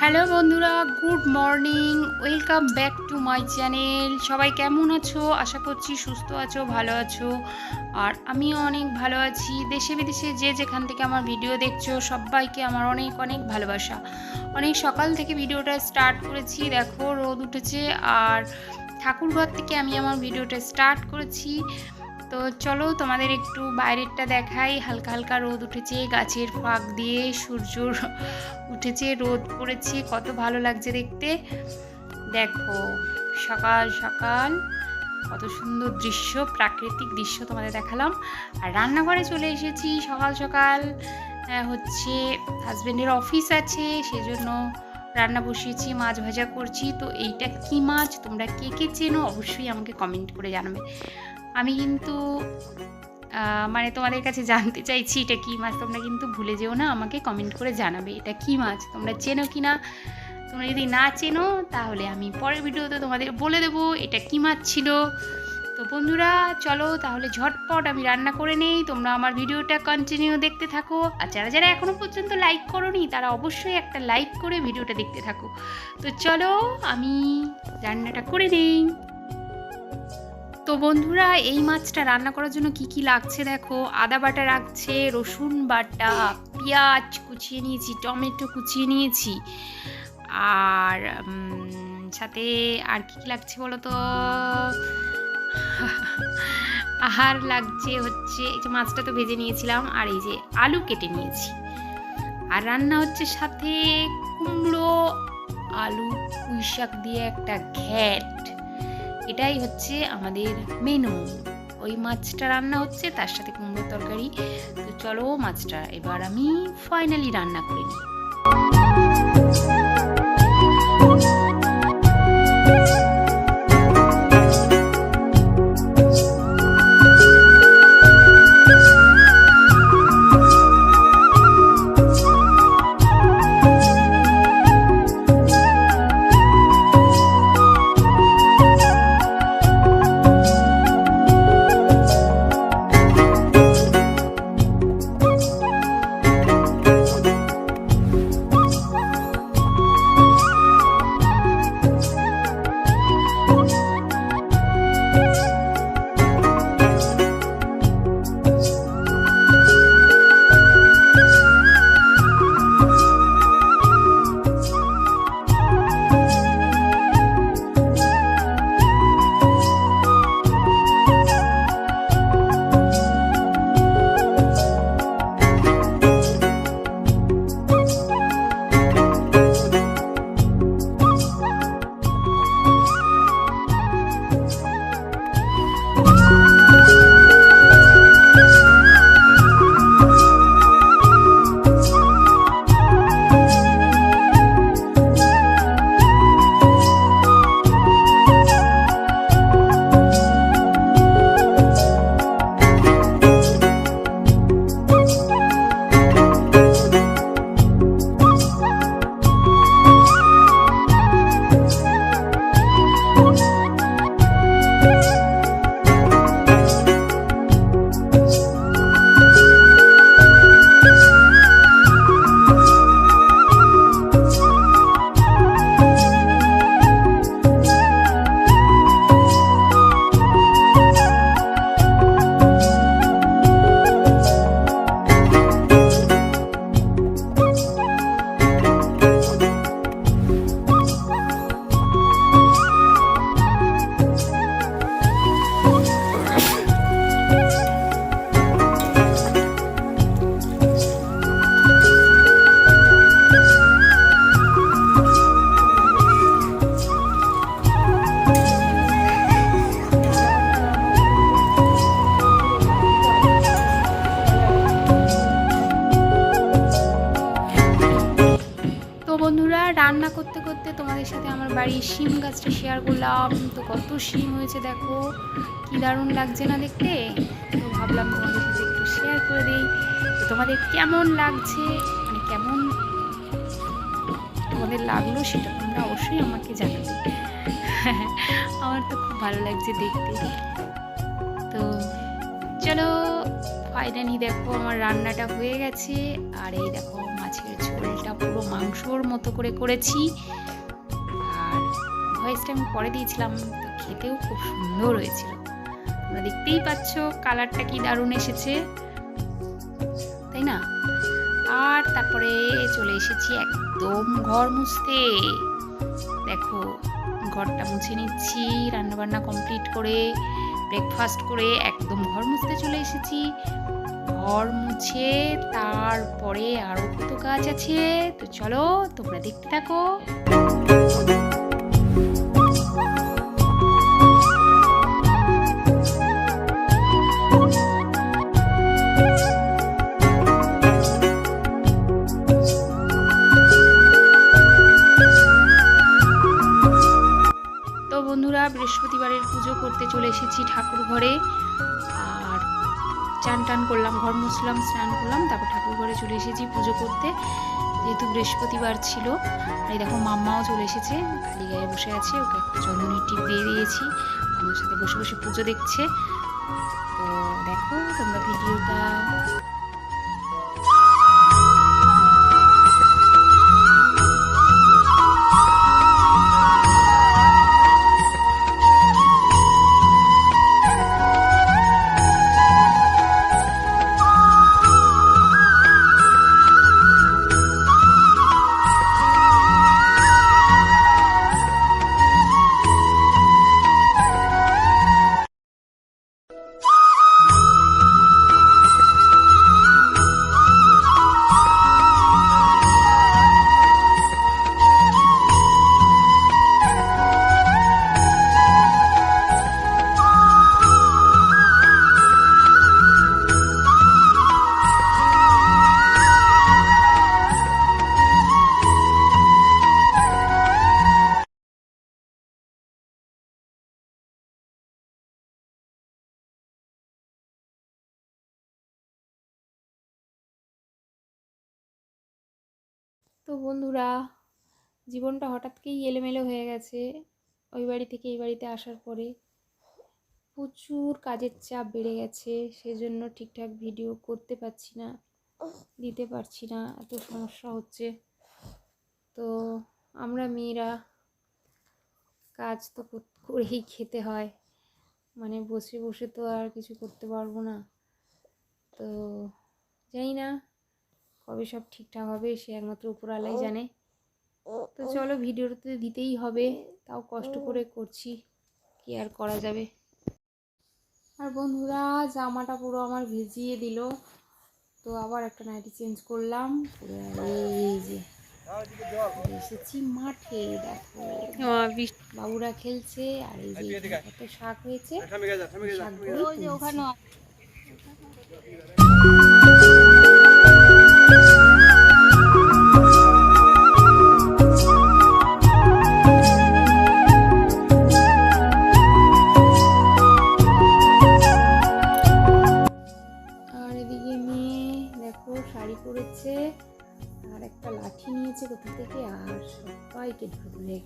Hello বন্ধুরা, good morning, welcome back to my channel. সবাই কেমন আছো? আশা করছি সুস্থ আছো, ভালো আছো। আর আমিও অনেক ভালো আছি। দেশে বিদেশে যে যেখান থেকে আমার ভিডিও দেখছ, সবাইকে আমার অনেক অনেক ভালোবাসা। অনেক সকাল থেকে ভিডিওটা স্টার্ট করেছি, দেখো রোদ উঠেছে। আর ঠাকুরঘর থেকে আমি আমার ভিডিওটা স্টার্ট করেছি। তো চলো তোমাদের একটু বাইরেরটা দেখাই। হালকা হালকা রোদ উঠেছে, গাছের ফাঁক দিয়ে সূর্য উঠেছে, রোদ পড়েছে, কত ভালো লাগছে দেখতে। দেখো, সকাল সকাল কত সুন্দর দৃশ্য, প্রাকৃতিক দৃশ্য তোমাদের দেখালাম। আর রান্নাঘরে চলে এসেছি সকাল সকাল। হচ্ছে হাজব্যান্ডের অফিস আছে, সেজন্য রান্না বসিয়েছি, মাছ ভাজা করছি। তো এইটা কি মাছ? তোমরা কে কে চেনো? অবশ্যই আমাকে কমেন্ট করে জানাবে। আমি কিন্তু মানে তোমাদের কাছে জানতে চাইছি এটা কী মাছ, তোমরা কিন্তু ভুলে যেও না, আমাকে কমেন্ট করে জানাবে এটা কী মাছ, তোমরা চেনো কি না? তোমরা যদি না চেনো, তাহলে আমি পরের ভিডিওতে তোমাদের বলে দেবো এটা কী মাছ ছিল। তো বন্ধুরা, চলো তাহলে ঝটপট আমি রান্না করে নেই, তোমরা আমার ভিডিওটা কন্টিনিউ দেখতে থাকো। আর যারা যারা এখনও পর্যন্ত লাইক করোনি, তারা অবশ্যই একটা লাইক করে ভিডিওটা দেখতে থাকো। তো চলো আমি রান্নাটা করে নেই। তো বন্ধুরা, এই মাছটা রান্না করার জন্য কি কি লাগছে দেখো? আদা বাটা রাখছে, রসুন বাটা, পেঁয়াজ কুচিয়ে নিয়েছি, টমেটো কুচিয়ে নিয়েছি। আর সাথে আর কি কি লাগছে বলো তো? আহার লাগছে হচ্ছে, এই যে মাছটা তো ভেজে নিয়েছিলাম, আর এই যে আলু কেটে নিয়েছি। আর রান্না হচ্ছে সাথে কুমড়ো, আলু পুঁই শাক দিয়ে একটা ঘ্যাট। এটাই হচ্ছে আমাদের মেনু ওই মাছটা রান্না হচ্ছে, তার সাথে কুমড়োর তরকারি। তো চলো মাছটা এবার আমি ফাইনালি রান্না করে নিই। বন্ধুরা, রান্না করতে করতে তোমাদের সাথে আমার বাড়ির শিম গাছটা শেয়ার করলাম। তো কত শিম হয়েছে দেখো, কি দারুণ লাগছে না দেখতে? তো ভাবলাম তোমাদের সাথে একটু শেয়ার করে দিই। তো তোমাদের কেমন লাগছে? মানে কেমন তোমাদের লাগল সেটা তোমরা অবশ্যই আমাকে জানাবে। আমার তো খুব ভালো লাগছে দেখতে। তো চলো ফাইনালি দেখো আমার রান্নাটা হয়ে গেছে। আর এই দেখো মাছের মাংস মাংসর মতো করে করেছি। আর ভয়েসটা আমি পরে দিয়েছিলাম, তো খেতেও খুব সুন্দর হয়েছিল। তোমরা দেখতেই পাচ্ছ কালারটা কি দারুণ এসেছে। তাই না? আর তারপরে চলে এসেছি একদম ঘর মুছতে। দেখো, ঘরটা মুছে নিচ্ছি, রান্নাবান্না কমপ্লিট করে ব্রেকফাস্ট করে একদম ঘর মুছতে চলে এসেছি। ঘর মুছে তারপরে আরও কত কাজ আছে। তো চলো, তোমরা দেখতে থাকো। বন্ধুরা, বৃহস্পতিবারের পুজো করতে চলে এসেছি ঠাকুর ঘরে। আর চান টান করলাম, ঘর মুছলাম, স্নান করলাম, তারপর ঠাকুর ঘরে চলে এসেছি পুজো করতে। যেহেতু বৃহস্পতিবার ছিল এই দেখো মাম্মাও চলে এসেছে খালি গায়ে বসে আছে, ওকে একটা চন্দনের টিপ দিয়ে দিয়েছি। আমার সাথে বসে বসে পুজো দেখছে। তো দেখো তোমরা ভিডিওটা তো বন্ধুরা, জীবনটা হঠাৎকেই এলোমেলো হয়ে গেছে। ওই বাড়ি থেকে এই বাড়িতে আসার পরে প্রচুর কাজের চাপ বেড়ে গেছে, সেজন্য ঠিকঠাক ভিডিও করতে পারছি না, দিতে পারছি না, এত সমস্যা হচ্ছে। তো আমরা মেয়েরা কাজ তো করেই খেতে হয় মানে বসে বসে তো আর কিছু করতে পারব না। তো জানি না কবে সব ঠিকঠাক হবে সে একমাত্র উপরওয়ালাই জানে। তো চলো ভিডিওতে দিতেই হবে তাও কষ্ট করে করছি কি আর করা যাবে। আর বন্ধুরা জামাটা পুরো আমার ভিজিয়ে দিল তো আবার একটা নাইটি চেঞ্জ করলাম পুরো এই যে এসেছি মাঠে দেখো। বাবুরা খেলছে আর এই যে এখানে শাক হয়েছে শাকগুলো ওখানে একটা লাঠি নিয়েছে কোথা থেকে আর সবাইকে ধরে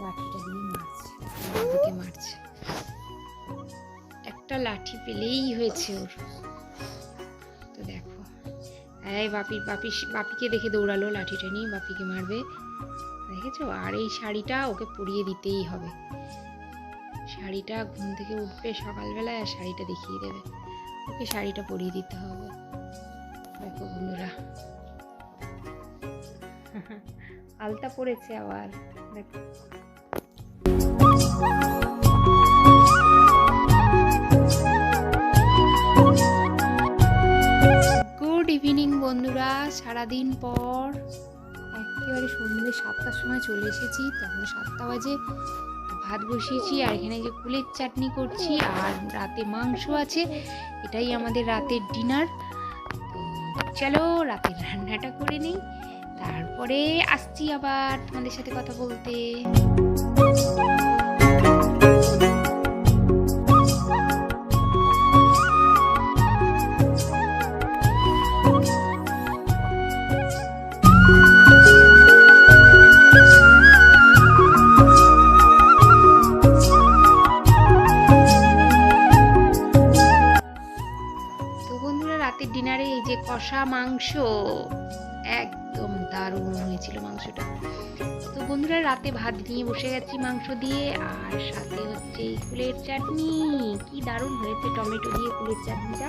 লাঠিটা দিয়ে মারছে মারছে। একটা লাঠি পেলেই হয়েছে ওর। তো দেখো, এই বাপি বাপি, বাপিকে দেখে দৌড়ালো, লাঠিটা নিয়ে বাপিকে মারবে। দেখেছ? আর এই শাড়িটা ওকে পরিয়ে দিতেই হবে। শাড়িটা ঘুম থেকে উঠবে সকালবেলায় আর শাড়িটা দেখিয়ে দেবে। ওকে শাড়িটা পরিয়ে দিতে হবে। দেখো বন্ধুরা আলতা পড়েছে আবার, দেখো। গুড ইভিনিং বন্ধুরা। সারাদিন পর একেবারে সন্ধ্যে সাতটার সময় চলে এসেছি। তখন সাতটা বাজে ভাত বসিয়েছি, আর এখানে যে কুলের চাটনি করছি, আর রাতে মাংস আছে। এটাই আমাদের রাতের ডিনার চলো, রাতের রান্নাটা করে নিই। তারপরে আসছি আবার তোমাদের সাথে কথা বলতে। একদম দারুণ হয়েছিল মাংসটা। তো বন্ধুরা, রাতে ভাত নিয়ে বসে গেছি মাংস দিয়ে, আর সাথে হচ্ছে এই ফুলের চাটনি। কি দারুণ হয়েছে টমেটো দিয়ে ফুলের চাটনিটা।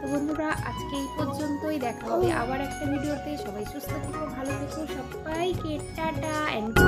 তো বন্ধুরা, আজকে এই পর্যন্তই দেখা হবে আবার একটা ভিডিওতে। সবাই সুস্থ থেকো, ভালো থেকো, সবাইকে টাটা অ্যান্ড